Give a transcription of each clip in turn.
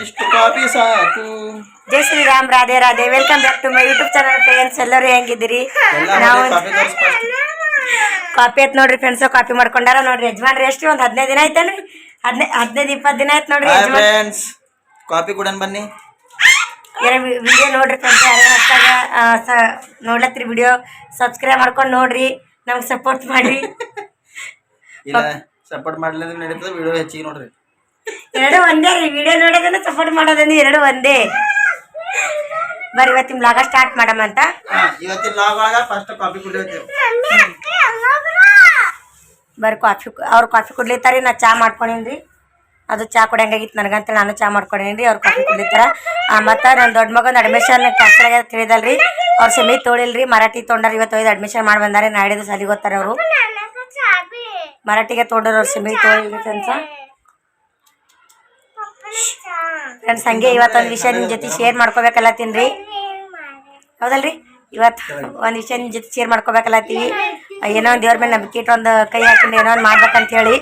ಇಷ್ಟು ಕಾಫಿ ಸಾಕು. Jai Shriram Radhe Radhe. Welcome back to my YouTube channel friends ಎಲ್ಲರೂ ಹೆಂಗಿದ್ದೀರಿ? ನಾವು ಕಾಫಿ ಆಯ್ತು ನೋಡ್ರಿ ಫ್ರೆಂಡ್ಸ್ ಕಾಫಿ ಮಾಡ್ಕೊಂಡಾರ ನೋಡ್ರಿ. ಯಜಮಾನ್ರಿ ಎಷ್ಟು ಒಂದು ಹದಿನೈದು ದಿನ ಆಯ್ತೇನ್ರಿ? ಹದಿನೈದು ಹದಿನೈದು ಇಪ್ಪತ್ತು ದಿನ ಆಯ್ತು ನೋಡ್ರಿ ಯಜಮಾನ್ ಫ್ರೆಂಡ್ಸ್ ಕಾಫಿ ಕುಡನ್ ಬನ್ನಿ. ವಿಡಿಯೋ ನೋಡ್ರಿ ಫ್ರೆಂಡ್ಸ್ ಯಾರು ಹೊಸ್ದಾಗ ನೋಡ್ಲತ್ರಿ ವಿಡಿಯೋ ಸಬ್ಸ್ಕ್ರೈಬ್ ಮಾಡ್ಕೊಂಡು ನೋಡ್ರಿ. ನಮ್ಗೆ ಸಪೋರ್ಟ್ ಮಾಡ್ರಿ. ಇಲ್ಲ ಸಪೋರ್ಟ್ ಮಾಡ್ಲಿಲ್ಲ ನಡೀತದೆ ವಿಡಿಯೋ ಹೆಚ್ಚಿಗೆ ನೋಡ್ರಿ. ಎರಡು ಒಂದೇ ರೀ ವಿಡಿಯೋ ನೋಡೋದನ್ನ ಸಪೋರ್ಟ್ ಮಾಡೋದನ್ನ ಎರಡು ಒಂದೇ. ಬರೀ ಇವತ್ತಿನ ಬ್ಲಾಗ ಸ್ಟಾರ್ಟ್ ಮಾಡಮಂತ ಅಂತ. ಇವತ್ತಿನ ಲಾಗ್ ಒಳಗ ಫಸ್ಟ್ ಕಾಫಿ ಕುಡಿಯೋತೀವಿ ಬರ್ರಿ ಕಾಫಿ ಅವ್ರು ಕಾಫಿ ಕುಡ್ಲಿತ್ತಾರಿ ನಾ ಚಾ ಮಾಡ್ಕೊಂಡೇನ್ರಿ ಅದು ಚಾ ಕುಡಿಯಂಗಾಗಿತ್ತು ನನಗಂತ ನಾನು ಚಾ ರೀ ಅವ್ರು ಕಾಫಿ ಕುಡ್ಲಿತ್ತಾರ. ಮತ್ತು ನನ್ನ ದೊಡ್ಡ ಮಗನ ಅಡ್ಮಿಷನ್ ಕ್ಯಾನ್ಸಲ್ ಆಗ್ಯದ ತಿಳಿದಲ್ರಿ. ಅವ್ರ ಸೆಮಿ ತೊಳಿಲ್ರಿ ಮರಾಠಿ ತೊಗೊಂಡಾರ ಇವತ್ತು ಒಯ್ದು ಅಡ್ಮಿಷನ್ ಮಾಡಿ ಬಂದಾರೆ ನಾಡಿದ್ದು ಸಲಿಗೆ ಹೋಗ್ತಾರೆ ಅವರು. ಮರಾಠಿಗೆ ತೊಗೊಂಡ್ರು ಅವ್ರ ಸೆಮಿ ತೊಳಿಲ್ರಿ ಫ್ರೆಂಡ್ಸ ಫ್ರೆಂಡ್ಸ್ ಹಂಗೆ ಇವತ್ತೊಂದು ವಿಷಯ ನಿಮ್ಮ ಜೊತೆ ಶೇರ್ ತಿನ್ರಿ. ಹೌದಲ್ರಿ? ಇವತ್ತು ಒಂದು ವಿಷಯ ನಿಮ್ಮ ಜೊತೆ ಶೇರ್ ಮಾಡ್ಕೋಬೇಕಲ್ಲತ್ತೀವಿ ಏನೋ ಒಂದು ದೇವ್ರ ಮೇಲೆ ನಂಬಿಕೆ ಇಟ್ಟು ಒಂದು ಕೈ ಹಾಕೊಂಡು ಏನೋ ಒಂದು ಮಾಡ್ಬೇಕಂತ ಹೇಳಿ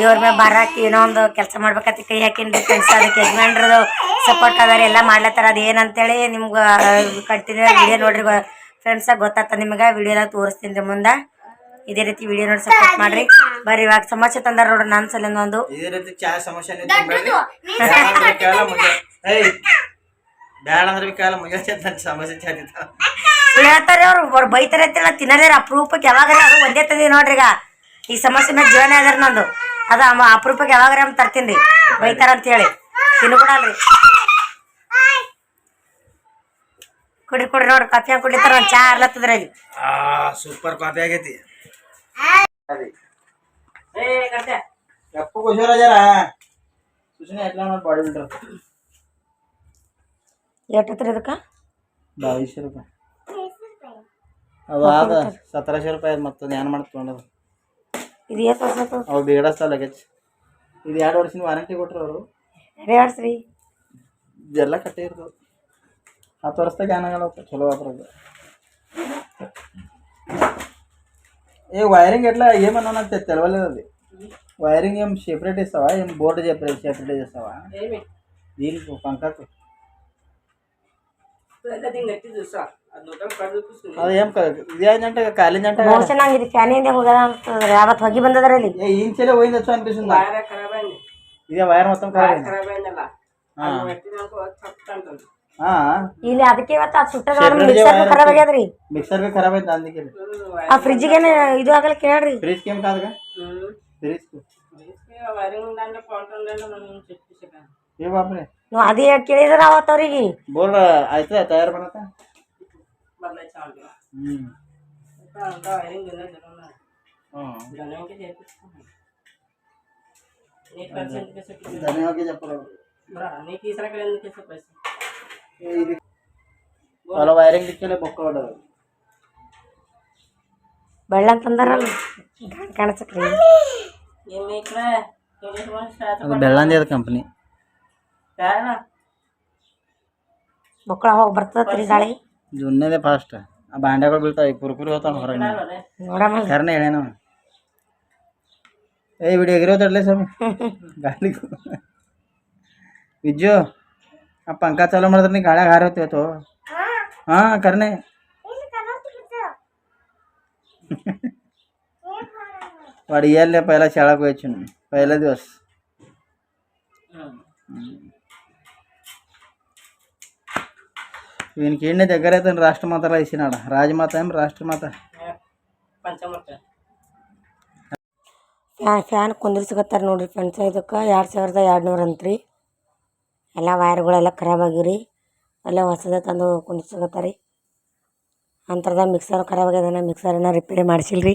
ದೇವ್ರ ಮೇಲೆ ಬಾರ ಹಾಕಿ ಏನೋ ಒಂದು ಕೆಲಸ ಮಾಡ್ಬೇಕಂತ ಕೈ ಹಾಕಿನ್ರಿ ಫ್ರೆಂಡ್ಸ್ ಅದಕ್ಕೆ ಯಜಮಾನ್ರದು ಸಪೋರ್ಟ್ ಅದಾರ ಎಲ್ಲ ಮಾಡ್ಲತ್ತಾರ. ಅದು ಏನಂತೇಳಿ ನಿಮ್ಗೆ ಕಂಟಿನ್ಯೂ ವಿಡಿಯೋ ನೋಡ್ರಿ ಫ್ರೆಂಡ್ಸ್ ಗೊತ್ತಾತ ನಿಮಗೆ. ವಿಡಿಯೋದಾಗ ತೋರಿಸ್ತೀನಿ ರೀ ಮುಂದೆ. ಇದೇ ರೀತಿ ವಿಡಿಯೋ ನೋಡಿ ಸಪೋರ್ಟ್ ಮಾಡ್ರಿ. ಬರ್ರಿ ಇವಾಗ ಸಮಸ್ಯೆ ತಂದಾರ ನೋಡ್ರಿ ನನ್ನ ಸಲಿಂದ ಒಂದು. ಇದೇ ರೀತಿ ಚಾ ಸಮಸ್ಯೆ ಬ್ಯಾಡ ಅಂದ್ರೆ ಸಮಸ್ಯೆ ಚಾ ತಿಂತಾವ ಸುಳ್ಳು ಹೇಳ್ತಾರೆ ಅವ್ರು ಬೈತಾರೆ ಅಂತ ನಾ ತಿನ್ನೋದೇ ಅಪರೂಪಕ್ಕೆ ಯಾವಾಗ ಅದು ಒಂದೇ ತಂದಿ ನೋಡ್ರಿ ಈಗ. ಈ ಸಮಸ್ಯೆ ಮೇಲೆ ಜೀವನ ಅದಾರ ನಂದು. ಅದ ಅಮ್ಮ ಅಪರೂಪಕ್ಕೆ ಯಾವಾಗಾರ ಅಮ್ಮ ತರ್ತೀನಿ ರೀ. ಬೈತಾರ ಅಂತ ಹೇಳಿ. ತಿನ್ಬಿಡಲ್ರಿ ಕುಡ್ರಿ ಕುಡ್ರಿ ನೋಡ್ರಿ ಕಾಫಿ ಹಾಕಿ ಕುಡಿತಾರ ಒಂದು ಚಾ ಅರ್ಲತ್ತದ್ರಿ ಸೂಪರ್ ಕಾಫಿ ಆಗೈತಿ. ಎಪ್ಪು ಹುಷಾರ ಜರ. ಸುಶನೆ ಎಟ್ಲ ನೋಡಿ ಬಾಡಿ ಬಿಲ್ಡರ್ ಎಷ್ಟತ್ರಿ ಇದಕ್ಕೆ? ಬಾವಿಸೆ ರೂಪಾಯಿ. ಅದು ಆದ ಸತ್ತರಶೆ ರೂಪಾಯಿ ಮತ್ತೊಂದು ಏನು ಮಾಡಿ ತೊಗೊಂಡದು. ಇದು ಎಷ್ಟು ವರ್ಷ ಆತು? ಅವು ಬೇಡಸ್ತ ಲಗೇಜ್ ಇದು ಎರಡು ವರ್ಷದ ವಾರಂಟಿ ಕೊಟ್ರು ಅವರು. ರಿವರ್ಸ್ ರೀ ಎಲ್ಲ ಕಟ್ಟೆ ಇರ್ತದೆ ಹತ್ತು ವರ್ಷದಾಗ ಏನಾಗಲ್ಲ ಅವಕ್ಕೆ ಚಲೋ ఏ వైరింగ్ ఎట్లా ఏమన్నా నాకు తె- తెలవలేదు అది వైరింగ్ ఏం సెపరేట్ ఇస్తావా ఏం బోర్డు సెపరేట్ సెపరేట్ చేస్తావా దీనికి పంకకు అదేం కాదు ఇది ఏంటంటే కాలిందంటే ಮೋಷನ್ ಹಂಗೆ ಇದು ಫ್ಯಾನಿಂದ ಹೋಗ್ಯದ ಅಂತಂದ್ರೆ ಯಾವತ್ತು ಹೊಗಿ ಬಂದದ್ರಿ ಇಲ್ಲಿ ఏ ఇంచెలే పోయింది వచ్చి అనిపిస్తుంది ఇదే వైర్ మొత్తం ఖరాబ్ ಹಾ ಇಲ್ಲಿ ಅದಕ್ಕೆ ಇವತ್ತು ಆ ಸುಟ್ಟದ ಮಿಕ್ಸರ್ ಖರಾಬ್ ಆಗ್ಯದ್ರಿ ಮಿಕ್ಸರ್ ಬಿ ಖರಾಬ್ ಆಯ್ತು ಅಂದಿಕೆ ಆ ಫ್ರಿಜ್ ಗೆ ಇದು ಆಗಲ್ಲ ಕೇಳ್ರಿ ಫ್ರಿಜ್ ಕೇಮ್ ಕಾದಗ ಫ್ರಿಜ್ ಏ ಬಾಪ್ರೆ ನೀವು ಅದೇ ಕೇಳಿದ್ರ ಅವತ್ತು ಅವರಿಗೆ ಬೋರ್ಡ್ ಆಯ್ತಾ ತಯಾರು ಮಾಡಕ ಹ್ಮ್ धन्यवाद तीसरा कल्याण कैसे पैसे వాళ్ళ వైరింగ్ ఇచ్చే బొక్క ఉండదు బెళ్ళం తొందరలు అది బెళ్ళం చేత కంపెనీ ಬೊಕ್ಕಳ ಹೋಗಿ ಬರ್ತದ ತಿರುಗಾಳಿ ಜುನ್ನದೇ ಫಾಸ್ಟ್ ಆ ಬಾಂಡೆಗಳು ಬೀಳ್ತಾವೆ ಪುರ್ಪುರಿ ಹೋಗ್ತಾನೆ ಹೊರಗೆ ನೋಡಮ್ಮ ಕರ್ನ ಹೇಳೇನು ಏ ವಿಡಿಯೋ ಎಗಿರೋದಲ್ಲೇ ಸ್ವಾಮಿ ಗಾಳಿ ವಿಜ್ಜು ಆ ಪಂಕ ಚಾಲು ಮಾಡಿದ್ರೆ ನೀ ಗಾಳ್ಯಾಗ ಹಾರೋತಿವತ್ತು ಹಾ ಕರ್ನೆ వాడు ఇయ్యాలే పైలా శాలకు వచ్చిండు పైలా దివస్ వీనికి ఏంటి దగ్గర అయితే రాష్ట్రమాతలా ఇచ్చినాడ రాజమాత ఏం రాష్ట్రమాత ಫ್ಯಾನ್ ಫ್ಯಾನ್ ಕುಂದಿರ್ಸ್ಕೊತಾರ ನೋಡ್ರಿ ಫ್ರೆಂಡ್ಸ್ ಇದಕ್ಕೆ ಎರಡು ಸಾವಿರದ ಎರಡು ನೂರು ಅಂತ್ರಿ ಎಲ್ಲ ವೈರ್ಗಳೆಲ್ಲ ಖರಾಬ್ ಆಗಿವ್ರಿ. ಎಲ್ಲ ಹೊಸದೇ ತಂದು ಕುಂಡಿಸಕತ್ತಾರ ರೀ ಅಂಥದ್ದು ಮಿಕ್ಸರ್ ಖರಾಬ್ ಆಗ್ಯದನ ಮಿಕ್ಸರನ್ನ ರಿಪೇರಿ ರೀ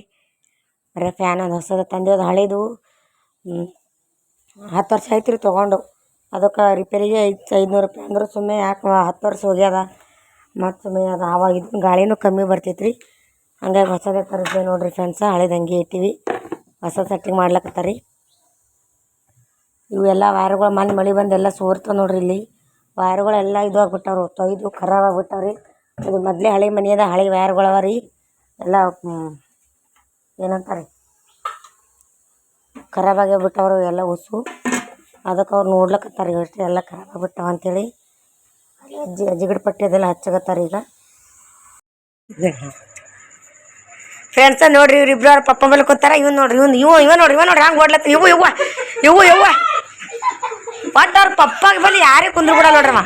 ಬರೀ ಫ್ಯಾನ್ ಒಂದು ಹೊಸದು ತಂದಿದ್ದು ಹಳೇದು. ಹತ್ತು ವರ್ಷ ಆಯ್ತು ರೀ ತೊಗೊಂಡು. ಅದಕ್ಕೆ ರಿಪೇರಿಗೆ ಐದು ಐದುನೂರು ರೂಪಾಯಿ ಅಂದ್ರೆ ಸುಮ್ಮನೆ ಯಾಕೆ ಹತ್ತು ವರ್ಷ ಹೋಗ್ಯದ. ಮತ್ತು ಸುಮ್ಮನೆ ಅದು ಆವಾಗ ಇದು ಗಾಳಿನೂ ಕಮ್ಮಿ ಬರ್ತೈತೆ ರೀ ಹಂಗಾಗಿ ಹೊಸದೇ ತರಿಸಿದೆ ನೋಡಿರಿ ಫ್ರೆಂಡ್ಸ ಹಳೇದು ಹಂಗೆ ಇಟ್ಟಿವಿ ಹೊಸ ಸೆಟ್ಟಿಂಗ್ ಮಾಡ್ಲಕತ್ತಾರ. ರೀ ಇವೆಲ್ಲ ವೈರ್ಗಳು ಮೊನ್ನೆ ಮಳೆ ಬಂದು ಎಲ್ಲ ಸೋರ್ತವೆ ನೋಡ್ರಿ ಇಲ್ಲಿ. ವೈರ್ಗಳೆಲ್ಲ ಇದು ಆಗ್ಬಿಟ್ಟವ್ರು ತೊಯ್ದು ಖರಾಬ್ ಆಗ್ಬಿಟ್ಟವ್ರಿ ಇದು ಮೊದಲೇ ಹಳೆ ಮನೆ ಅದ ಹಳೆ ವೈರ್ಗಳು ಅವ ರೀ. ಎಲ್ಲ ಏನಂತಾರೆ? ಖರಾಬ್ ಆಗ್ಯಾಬಿಟ್ಟವ್ರು ಎಲ್ಲ ಉಸು ಅದಕ್ಕೆ ಅವ್ರು ನೋಡ್ಲಕತ್ತಾರ ಈಗ ಅಷ್ಟೇ, ಎಲ್ಲ ಖರಾಬ್ ಆಗ್ಬಿಟ್ಟವ ಅಂತೇಳಿ ಅಜ್ಜಿ, ಅಜ್ಜಿಗಡ ಪಟ್ಟಿ ಅದೆಲ್ಲ ಹಚ್ಚಕತ್ತಾರ ಈಗ. ಫ್ರೆಂಡ್ಸ ನೋಡ್ರಿ ಇವ್ರು ಇಬ್ರು ಅವ್ರ ಪಪ್ಪ ಮೇಲೆ ಕೂತಾರ ಇವ್ನು ನೋಡ್ರಿ, ಇವ್ನು ಇವ ಇವ ನೋಡ್ರಿ ಇವ ನೋಡ್ರಿ, ಹಂಗೆ ಓಡ್ಲತ್ತ ಇವು ಇವು ಇವು ಇವ್ವ ಒಟ್ಟು ಅವ್ರ ಪಪ್ಪ ಬಲ್ಲಿ ಯಾರೇ ಕುಂದ್ರು ಬಿಡ ನೋಡ್ರಮ್ಮ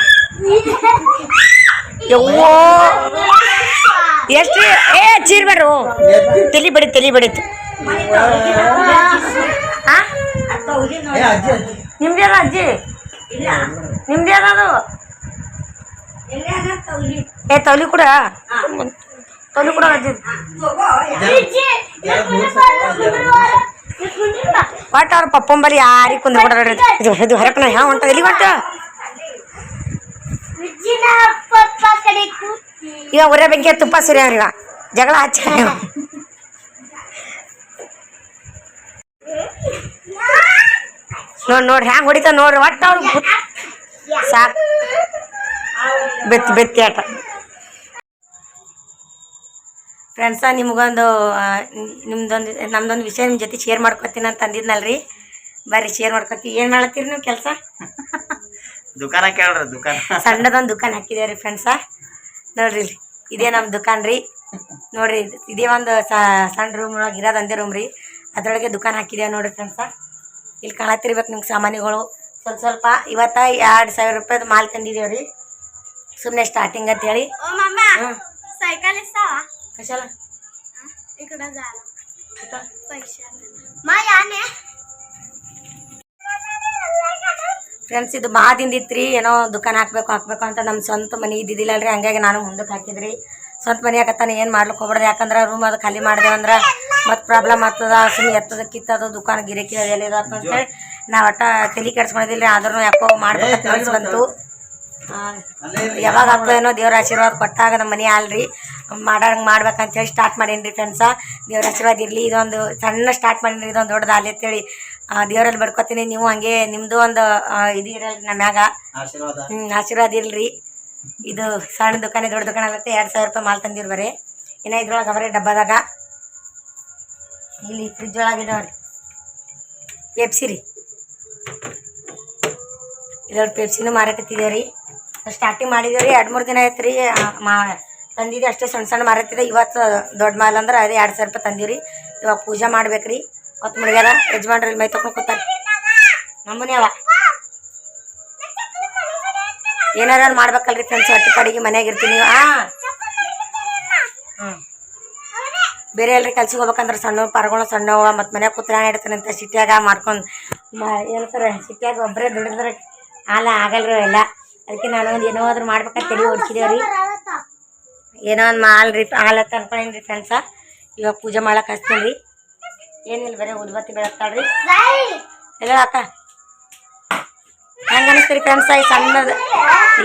ಯವ್ವೋ. ಎಷ್ಟು ಏ ಚೀರ್ ಬೇಡ್ರು ತಲಿ ಬಡಿ ತಲಿ ಬಡಿತು ನಿಮ್ದೇ ಅದ ಅಜ್ಜಿ? ನಿಮ್ದೇ ಅದ ಅದು? ಏ ತೌಲಿ ಕೂಡ. ತೌಲಿ ಕೂಡ ಅಜ್ಜಿ. ಒಟ್ಟು ಅವ್ರ ಪಪ್ಪನ ಬಳಿ ಯಾರಿಗೆ ಕುಂದ ಬಿಡ ಇದು ಇದು ಹರಕನ ಹ್ಯಾ ಹೊಂಟ ಎಲ್ಲಿ ಹೊಂಟ? ಈಗ ಉರ ಬೆಂಕಿ ತುಪ್ಪ ಸುರಿ ಅವ್ರೀಗ ಜಗಳ ಹಚ್ಚ ನೋಡ್ ನೋಡ್ರಿ ಹ್ಯಾಂಗ ಹೊಡಿತಾವ ನೋಡ್ರಿ. ಒಟ್ಟು ಅವ್ರು ಸಾಕು. ಬೆತ್ತಿ ಬೆತ್ತಿ ಆಟ ಫ್ರೆಂಡ್ಸ ನಿಮಗೊಂದು ನಿಮ್ದೊಂದು ನಮ್ದೊಂದು ವಿಷಯ ನಿಮ್ಮ ಜೊತೆ ಶೇರ್ ಮಾಡ್ಕೊತೀನಿ ಅಂತ ಅಂದಿದ್ನಲ್ರಿ? ಬರ್ರಿ ಶೇರ್ ಮಾಡ್ಕೊತೀವಿ. ಏನು ಮಾಡತ್ತೀರಿ ನೀವು ಕೆಲಸ? ದುಕಾನ ಕೇಳ್ರಿ ದುಕಾನ. ಸಣ್ಣದೊಂದು ದುಕಾನ್ ಹಾಕಿದೇವ್ರಿ ಫ್ರೆಂಡ್ಸ ನೋಡ್ರಿ ಇಲ್ಲಿ ಇದೇ ನಮ್ಮ ದುಕಾನ್ ರೀ ನೋಡ್ರಿ ಇದು- ಇದೇ ಒಂದು ಸಣ್ಣ ರೂಮ್ ಒಳಗೆ ಇರೋದು ರೂಮ್ ರೀ. ಅದರೊಳಗೆ ದುಕಾನ್ ಹಾಕಿದೇವೆ ನೋಡ್ರಿ ಫ್ರೆಂಡ್ಸ ಇಲ್ಲಿ ಕಾಣತ್ತಿರ್ಬೇಕು ನಿಮ್ಗೆ ಸಾಮಾನುಗಳು. ಸ್ವಲ್ಪ ಸ್ವಲ್ಪ ಇವತ್ತ ಎರಡು ಸಾವಿರ ರೂಪಾಯಿದು ಮಾಲ್ ತಂದಿದ್ದೇವೆ ರೀ ಸುಮ್ಮನೆ ಸ್ಟಾರ್ಟಿಂಗ್ ಅಂತೇಳಿ ओ मम्मा ಹ್ಞೂ सायकल इस्तावा ಕಶಾಲ इकडं झाला पैसे मा याने ಫ್ರೆಂಡ್ಸ್ ಇದು ಮಹಾದಿಂದ ಇತ್ರಿ ಏನೋ ದುಕಾನ್ ಹಾಕ್ಬೇಕು ಹಾಕ್ಬೇಕು ಅಂತ ನಮ್ಮ ಸ್ವಂತ ಮನೆ ಇದ್ದಿದ್ದಿಲ್ಲ ರೀ ಹಂಗಾಗಿ ನಾನು ಮುಂದಕ್ಕೆ ಹಾಕಿದ್ರಿ ಸ್ವಂತ ಮನೆ ಹಾಕತ್ತಾನೆ ಏನು ಮಾಡ್ಲಿಕ್ಕೆ ಹೋಗ್ಬಾರ್ದು ಯಾಕಂದ್ರೆ ರೂಮ್ ಅದು ಖಾಲಿ ಮಾಡಿದೆ ಅಂದ್ರೆ ಮತ್ತೆ ಪ್ರಾಬ್ಲಮ್ ಆಗ್ತದ ಸುಮ್ಮನೆ ಎತ್ತದ ಕಿತ್ತದು ದುಕಾನ್ ಗಿರಕಿ ಅದೆಲ್ಲ ಇದು ಅಂತ ಅಂತೇಳಿ ನಾವು ಒಟ್ಟ ತಲೆ ಕೆಡ್ಸ್ಕೊಂಡಿದ್ದಿಲ್ಲ ರೀ ಆದ್ರೂ ಯಾಕೋ ಮಾಡ್ಬೇಕು ಮನ್ಸ್ ಬಂತು ಆ, ಅಲ್ಲೇ ಇರ್ರಿ. ಯಾವಾಗ ಆಗ್ತದೇನೋ ದೇವ್ರ ಆಶೀರ್ವಾದ ಕೊಟ್ಟಾಗ ನಮ್ಮ ಮನೆ ಅಲ್ರಿ. ಮಾಡಂಗೆ ಮಾಡ್ಬೇಕಂತೇಳಿ ಸ್ಟಾರ್ಟ್ ಮಾಡೀನಿ ಫ್ರೆಂಡ್ಸ ದೇವ್ರ ಆಶೀರ್ವಾದ ಇರಲಿ. ಇದೊಂದು ಸಣ್ಣ ಸ್ಟಾರ್ಟ್ ಮಾಡೀನಿ ಇದೊಂದು ದೊಡ್ಡದು ಅಲ್ಲಿ ಅಂತೇಳಿ ದೇವರಲ್ಲಿ ಬಡ್ಕೊತೀನಿ. ನೀವು ಹಂಗೆ ನಿಮ್ಮದು ಒಂದು ಇದು ಇರಲ್ರಿ ನಮ್ಮ ಮ್ಯಾಗ. ಆಶೀರ್ವಾದ. ಹ್ಞೂ ಆಶೀರ್ವಾದ ಇಲ್ರಿ ಇದು ಸಣ್ಣ ದುಕಾನೆ ದೊಡ್ಡ ದುಕಾನ ಆಗುತ್ತೆ. ಎರಡು ಸಾವಿರ ರೂಪಾಯಿ ಮಾಲ್ ತಂದಿರು ಬರೀ. ಇನ್ನು ಇದ್ರೊಳಗೆ ಅವರೇ ಡಬ್ಬದಾಗ. ಇಲ್ಲಿ ಫ್ರಿಜ್ ಒಳಗೆ ಇದಾವ್ರಿ ಪೆಪ್ಸಿ ರೀ. ಇಲ್ಲೊಂದು ಪೆಪ್ಸಿನೂ ಮಾರಕತ್ತಿದ್ದೇವೆ ರೀ. ಸ್ಟಾರ್ಟಿಂಗ್ ಮಾಡಿದ್ದೇವೆ ರೀ ಎರಡು ಮೂರು ದಿನ ಆಯ್ತು ರೀ ಮಾ ತಂದಿದ್ದೆ ಅಷ್ಟೇ ಸಣ್ಣ ಸಣ್ಣ ಮಾರತ್ತಿದೆ ಇವತ್ತು ದೊಡ್ಡ ಮಾಲ್ ಅಂದ್ರೆ ಅದೇ ಎರಡು ಸಾವಿರ ರೂಪಾಯಿ ತಂದೀವಿ ರೀ ಇವಾಗ ಪೂಜೆ ಮಾಡ್ಬೇಕು ರೀ ಮತ್ತು ಮುಳುಗ್ಯಾರ. ಯಜಮಾನ್ರಿ ಮೈ ತಕೊಂಡು ಕೂತಾರೆ. ನಮ್ಮನೆ ಅವ. ಏನಾರ ಮಾಡ್ಬೇಕಲ್ರಿ ಫ್ರೆಂಡ್ಸ್ ಹೊಟ್ಟೆ ಪಾಡಿಗೆ ಮನೆಯಾಗ ಇರ್ತೀನಿ. ಹಾಂ ಹ್ಞೂ ಬೇರೆ ಎಲ್ರಿ ಕೆಲ್ಸಕ್ಕೆ ಹೋಗ್ಬೇಕಂದ್ರೆ ಸಣ್ಣ ಪರ್ಗಳು ಸಣ್ಣವ ಮತ್ತು ಮನ್ಯಾಗ ಕೂತ್ರಾಣ ಇಡ್ತಾನೆ ಅಂತ ಸಿಟಿಯಾಗ ಮಾಡ್ಕೊಂಡು ಹೇಳ್ತಾರೆ ಸಿಟ್ಯಾಗ ಒಬ್ಬರೇ ದುಡಿದ್ರೆ ಅಲ್ಲ ಆಗಲ್ರಿ ಎಲ್ಲ ಅದಕ್ಕೆ ನಾನು ಒಂದು ಏನೋ ಆದ್ರೂ ಮಾಡ್ಬೇಕಂತ ತಲೆ ಓಡಿಸಿದೇವ್ ರೀ ಏನೋ ಒಂದು ಮಾಲ್ ರೀ ಹಾಲು ಅಂತ ಅನ್ಕೊಂಡೇನಿ ರೀ ಫ್ರೆಂಡ್ಸ ಇವಾಗ ಪೂಜೆ ಮಾಡಕ್ಕೆ ಹಚ್ತೀನಿ ರೀ ಏನಿಲ್ಲ ಬರೀ ಉದ್ಬತ್ತಿ ಬೆಳಗ್ತಾಳ್ರಿ. ಎಲ್ಲ ಅಕ್ಕ ಹೆಂಗೆ ಅನಿಸ್ತೀರಿ ಫ್ರೆಂಡ್ಸ ಈ ಸಣ್ಣದು?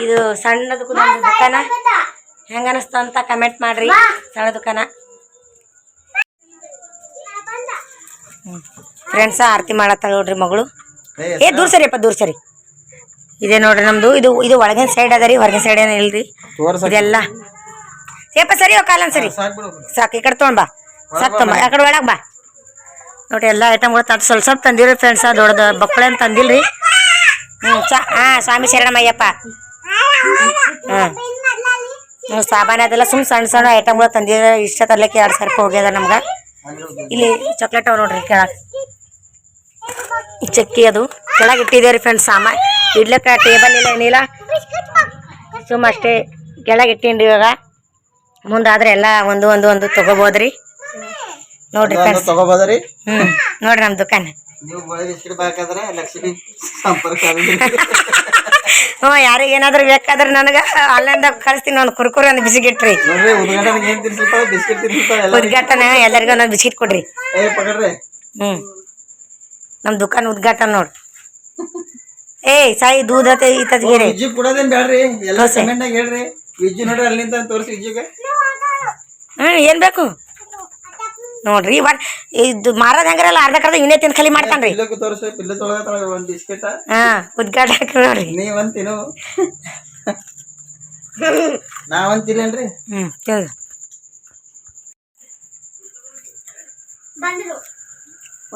ಇದು ಸಣ್ಣದು ಒಂದು ದುಕಾನ? ಹೆಂಗೆ ಅನಿಸ್ತು ಅಂತ ಕಮೆಂಟ್ ಮಾಡ್ರಿ ಸಣ್ಣ ದುಕಾನ. ಫ್ರೆಂಡ್ಸ ಆರತಿ ಮಾಡತ್ತಾಳ ನೋಡ್ರಿ ಮಗಳು. ಏ, ಏ ದೂರ ಸರಿಯಪ್ಪ ದೂರ ಸರಿ. ಇದೆ ನೋಡ್ರಿ ನಮ್ದು. ಇದು ಇದು ಒಳಗಿನ ಸೈಡ್ ಅದ ರೀ ಹೊರಗಿನ ಸೈಡ್ ಏನ ಇಲ್ರಿ? ಇದೆಲ್ಲ. ಸೇಪ ಸರಿ ಕಾಲನ್ ಸರಿ. ಸಾಕ್ ಈ ಕಡೆ ತೊಗೊಂಡ್ ಬಾ. ಸಾಕು ತೊಗೊಂಬ ಆ ಕಡೆ ಒಳಗೆ ಬಾ. ನೋಡ್ರಿ ಎಲ್ಲ ಐಟಮ್ಗಳು ತಟ್ಟು ಸ್ವಲ್ಪ ಸ್ವಲ್ಪ ತಂದಿರಿ ಫ್ರೆಂಡ್ಸ್ ದೊಡ್ಡದ ಬಕ್ಕಳ ಅಂತ ತಂದಿಲ್ರಿ? ಹ್ಞೂ ಚಾ ಹಾಂ ಸ್ವಾಮಿ ಶರಣಮಯ್ಯಪ್ಪ. ಹ್ಞೂ ಹ್ಞೂ ಸಾಮಾನು ಅದೆಲ್ಲ ಸುಮ್ಮನೆ ಸಣ್ಣ ಸಣ್ಣ ಐಟಮ್ಗಳು ತಂದಿರ ಇಷ್ಟ ತರ್ಲಿಕ್ಕೆ ಎರಡು ಸಾವಿರ ರೂಪಾಯಿ ಹೋಗ್ಯದ ನಮ್ಗೆ. ಇಲ್ಲಿ ಚಾಕ್ಲೇಟ್ ಅವ ನೋಡ್ರಿ ಕೆಳಗೆ. ಚಕ್ಕಿ ಅದು. ಕೆಳಗೆ ಇಟ್ಟಿದ್ದೇವೆ ರೀ ಫ್ರೆಂಡ್ಸ್ ಸಾಮಾನು. ಇಡ್ಲಿಕ್ಕೆ ಟೇಬಲ್ ಇಲ್ಲ ಏನಿಲ್ಲ. ಸುಮ್ಮ ಅಷ್ಟೇ ಕೆಳಗೆ ಇಟ್ಟೀನಿ ಇವಾಗ. ಮುಂದಾದ್ರೆ ಎಲ್ಲ ಒಂದು ಒಂದು ಒಂದು ತಗೋಬೋದ್ರಿ. ನೋಡ್ರಿ ಫ್ರೆಂಡ್ಸ್ ತಗೋಬೋದ್ರಿ. ಹ್ಞೂ ನೋಡ್ರಿ ನಮ್ಮ ದುಕಾನ್. ಹ್ಞೂ ಯಾರಿಗೆ ಏನಾದ್ರು ಬೇಕಾದ್ರೆ ನನಗೆ ಆನ್ಲೈನ್ದಾಗ ಕಳಿಸ್ತೀನಿ ಒಂದು ಕುರ್ಕುರಿ ಒಂದು ಬಿಸ್ಕಿಟ್ ರೀ ಉದ್ಘಾಟನ ಎಲ್ಲರಿಗೂ ಒಂದೊಂದು ಬಿಸ್ಕಿಟ್ ಕೊಡ್ರಿ. ಹ್ಞೂ ನಮ್ಮ ದುಕಾನ್ ಉದ್ಘಾಟನೆ ನೋಡಿ. ಏಯ್ ಸಾಯಿ ದೂಧ ಈತದ್ಗಿರಿ ವಿಜ್ಜಿ ಕೊಡೋದೇನ್ ಬ್ಯಾಡ್ರಿ? ಎಲ್ಲ ದೋಸೆ. ಕಮೆಂಟ್ನಾಗ ಹೇಳ್ರಿ. ವಿಜ್ಜಿ ನೋಡ್ರಿ ಅಲ್ಲಿಂದ ತೋರಿಸಿ ವಿಜಿಗೆ. ಹ್ಮ್ ಏನು ಬೇಕು? ನೋಡ್ರಿ ಬಟ್ ಇದು ಮಾರೋದು ಅರ್ಧ ಕರ್ದ ಇವನೇ ತಿಂದು ಖಾಲಿ ಮಾಡ್ತಾನ್ರಿ. ಪಿಲ್ಲಕ್ಕೂ ತೋರಿಸಿ ಪಿಲ್ಲ ತೊಳೆದ ಒಂದ್ ಬಿಸ್ಕಿಟ್. ಹಾಂ ಉದ್ಘಾಟನೆ ನೋಡ್ರಿ. ನೀವಂತ ತಿನ್ನು. ನಾವಂತ ತಿನ್ನೇನ್ರಿ ಹ್ಞೂ ತಿಂದು ಬಂದ್ರು.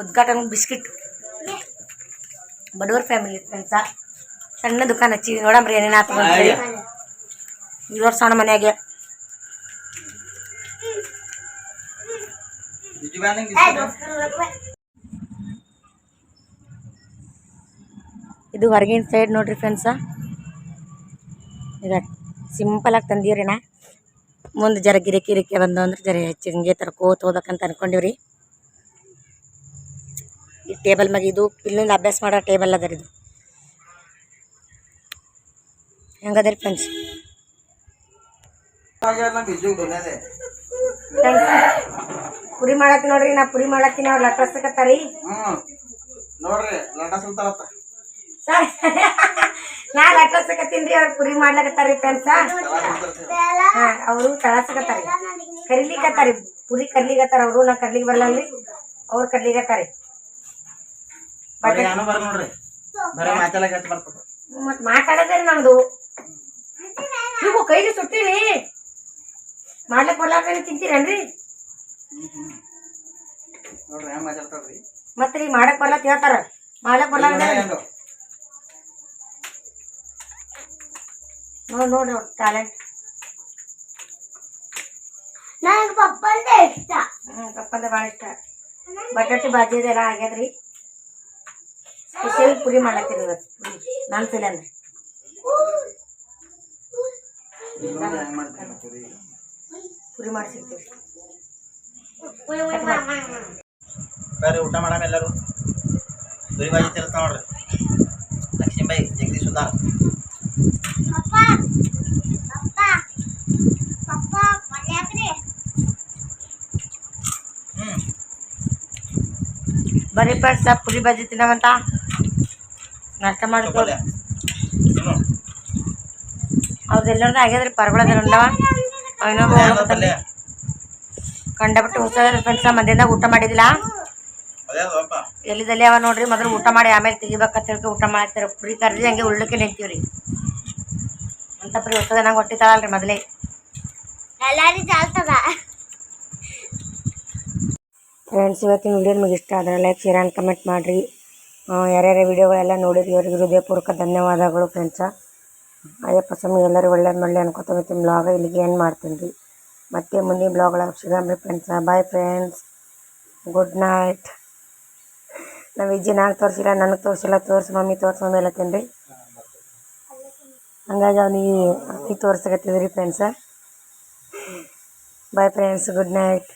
ಉದ್ಘಾಟನೆ ಬಿಸ್ಕಿಟ್. ಬಡವ್ರ ಫ್ಯಾಮಿಲಿ ಫ್ರೆಂಡ್ಸ ಸಣ್ಣ ದುಕಾನ್ ಹಚ್ಚಿ ನೋಡಮ್ರಿ ಏನೇನು ಆತ ಇವ್ರ ಸಣ್ಣ ಮನೆಯಾಗೆ. ಇದು ಹೊರಗಿನ ಸೈಡ್ ನೋಡ್ರಿ ಫ್ರೆಂಡ್ಸ ಈಗ ಆಗಿ ತಂದೀವ್ರಿ ನಾ ಮುಂದೆ ಜರ ಗಿರಿಕಿ ಗಿರಿಕಿ ಬಂದು ಅಂದ್ರೆ ಜರ ಹೆಚ್ಚು ಹಿಂಗೆ ತರ್ಕೋತ ಹೋಗ್ಬೇಕಂತ ಅನ್ಕೊಂಡಿವ್ರಿ. ಟೇಬಲ್ ಮ್ಯಾಗ ಇದು ಇಲ್ಲಿಂದ ಅಭ್ಯಾಸ ಮಾಡೋ ಟೇಬಲ್ ಅದ ಇದು. ಹೆಂಗದ್ರಿ ಫ್ರೆಂಡ್ಸ್ ಬಿಜು ದುನಿಯಾದೆ ಪುರಿ ಮಾಡತ್ತಿ ನೋಡ್ರಿ, ನಾ ಪುರಿ ಮಾಡತ್ತೀನಿ ನೋಡ್ರಿ ಲಟ ಸುಲ್ತಾರತ್ತ ನಾ ನಾ ಲಟ್ಟಸ್ಕತ್ತೀನಿ ಅವ್ರು ಪುರಿ ಮಾಡ್ಲಕತ್ತಾರಿ ಫ್ರೆಂಡ್ಸ ಅವರು ಕಳಸಕತ್ತಾರಿ ಕರಿಲಿಕತ್ತಾರಿ ಪುರಿ ಕರ್ಲಿಕತ್ತಾರ ಅವರು ನಾ ಕರ್ಲಿಕ್ ಬರಲ್ಲ ಅವ್ರು ಕರ್ಲಿಕತ್ತಾರಿ ಬರೀ ಏನೋ ಬರ ನೋಡ್ರಿ. ಬರೀ ಮಾತೆಲ್ಲ ಗಟ್ಟಿ ಬರ್ತದ ಮತ್ ಮಾತಾಡೋದ್ರಿ ನಮ್ದು? ನೀವು ಕೈಗೆ ಸುಟ್ಟಿರಿ ಮಾಡ್ಲಕ್ ಬರ್ಲಾರ್ದೇನೆ ತಿಂತೀರೇನ್ರಿ? ನೋಡ್ರಿ ಹೆಂಗ್ ಮಾತಾಡ್ತಾರ್ರಿ? ಮತ್ತೆ ರೀ ಮಾಡಕ್ ಬರ್ಲತ್ ಹೇಳ್ತಾರ. ಮಾಡ್ಲಕ್ ಹೆಂಗೋ? ನೋಡ್ ನೋಡ್ರಿ ಅವ್ರ ಟ್ಯಾಲೆಂಟ್ ನನಗೆ ಪಪ್ಪಂದೆ ಇಷ್ಟ. ಹ್ಮ್ ಕಪ್ಪಂದ ಭಾಳ ಇಷ್ಟ. ಬಟಾಟೆ ಬಾಜಿ ಅದೆಲ್ಲ ಆಗ್ಯದ್ರಿ. ಸ್ಪೆಷಲ್ ಪುರಿ ಮಾಡ್ಲತ್ತೀರಿ ಇವತ್ತು. ಪುರಿ ನನ್ನ ಸಲ ಅಂದ್ರೆ ಪುರಿ? ಮಾಡ್ಸಿರ್ತೀವಿ. ಬರ್ರಿ ಊಟ ಮಾಡಮ್ಮ ಎಲ್ಲರೂ. ಪುರಿ ಬಾಜಿ ತಿರ್ತಾವ ನೋಡ್ರಿ. ಲಕ್ಷ್ಮೀಬಾಯಿ ಜಗದೀಶ್ ಸುಧಾರ್ ಬರೀ ಬರ್ರಿ ಪುರಿ ಬಾಜಿ ತಿನ್ನವಂತ. ನಾಷ್ಟ ಮಾಡ್ಕೊ. ಅವ್ರದ್ದೆಲ್ಲರದ್ದು ಆಗ್ಯದ್ರಿ ಪರ್ಗಳದ ಉಂಡವ ಇನ್ನೊಬ್ಬ ಕಂಡಬಿಟ್ಟು ಹುಷಾರ ಫ್ರೆಂಡ್ಸ ಮಧ್ಯಾಹ್ನದಾಗ ಊಟ ಮಾಡಿದಿಲ್ಲ ಎಲ್ಲಿದಲ್ಲಿ ಅವ ನೋಡ್ರಿ ಮೊದಲು ಊಟ ಮಾಡಿ ಆಮೇಲೆ ತೆಗಿಬೇಕಂತ ಹೇಳ್ಕೊ ಊಟ ಮಾಡ್ತಾರೆ ಪುರಿ ಕರ್ದಿ ಹಂಗೆ ಉಳ್ಳಕ್ಕೆ ನಿಂತೀವ್ರಿ. ಅಂತ ಪುರಿ ಹೊಸದ ನಂಗೆ ಹೊಟ್ಟಿತಾಳಲ್ರಿ ಮೊದಲೇ. ಎಲ್ಲಾರಿ ಚಾಲ್ತದ. ಫ್ರೆಂಡ್ಸ್ ಇವತ್ತಿನ ವಿಡಿಯೋ ನಿಮಗೆ ಇಷ್ಟ ಆದರೆ ಲೈಕ್ ಶೇರ್ ಆ್ಯಂಡ್ ಕಮೆಂಟ್ ಮಾಡಿರಿ. ಯಾರ್ಯಾರ ವೀಡಿಯೋಗಳೆಲ್ಲ ನೋಡಿರಿ ಅವರಿಗೆ ಹೃದಯಪೂರ್ವಕ ಧನ್ಯವಾದಗಳು ಫ್ರೆಂಡ್ಸ. ಅಯ್ಯಪ್ಪ ಸ್ವಾಮಿ, ಎಲ್ಲರೂ ಒಳ್ಳೇದು ಮಾಡಲಿ ಅನ್ಕೋತ ಇವತ್ತಿನ ಬ್ಲಾಗ, ಇಲ್ಲಿಗೆ ಏನು ಮಾಡ್ತೀನಿ. ರೀ ಮತ್ತೆ ಮುಂದಿನ ಬ್ಲಾಗ್ ಒಳಗೆ ಸಿಗಮ್ರಿ friends. Bye friends good night ನಾವು ವಿಜ್ಜಿ ನಾನು ತೋರಿಸಿಲ್ಲ, ನನಗೆ ತೋರಿಸಿಲ್ಲ, ತೋರಿಸಿ ಮಮ್ಮಿ ತೋರಿಸಿ ಮಮ್ಮಿ ಹೇಳತ್ತೀನಿ ರೀ ಹಂಗಾಗಿ ಅವ್ನಿಗೆ ಅಕ್ಕಿ ತೋರ್ಸಕತ್ತಿದ್ರಿ friends. Bye friends good night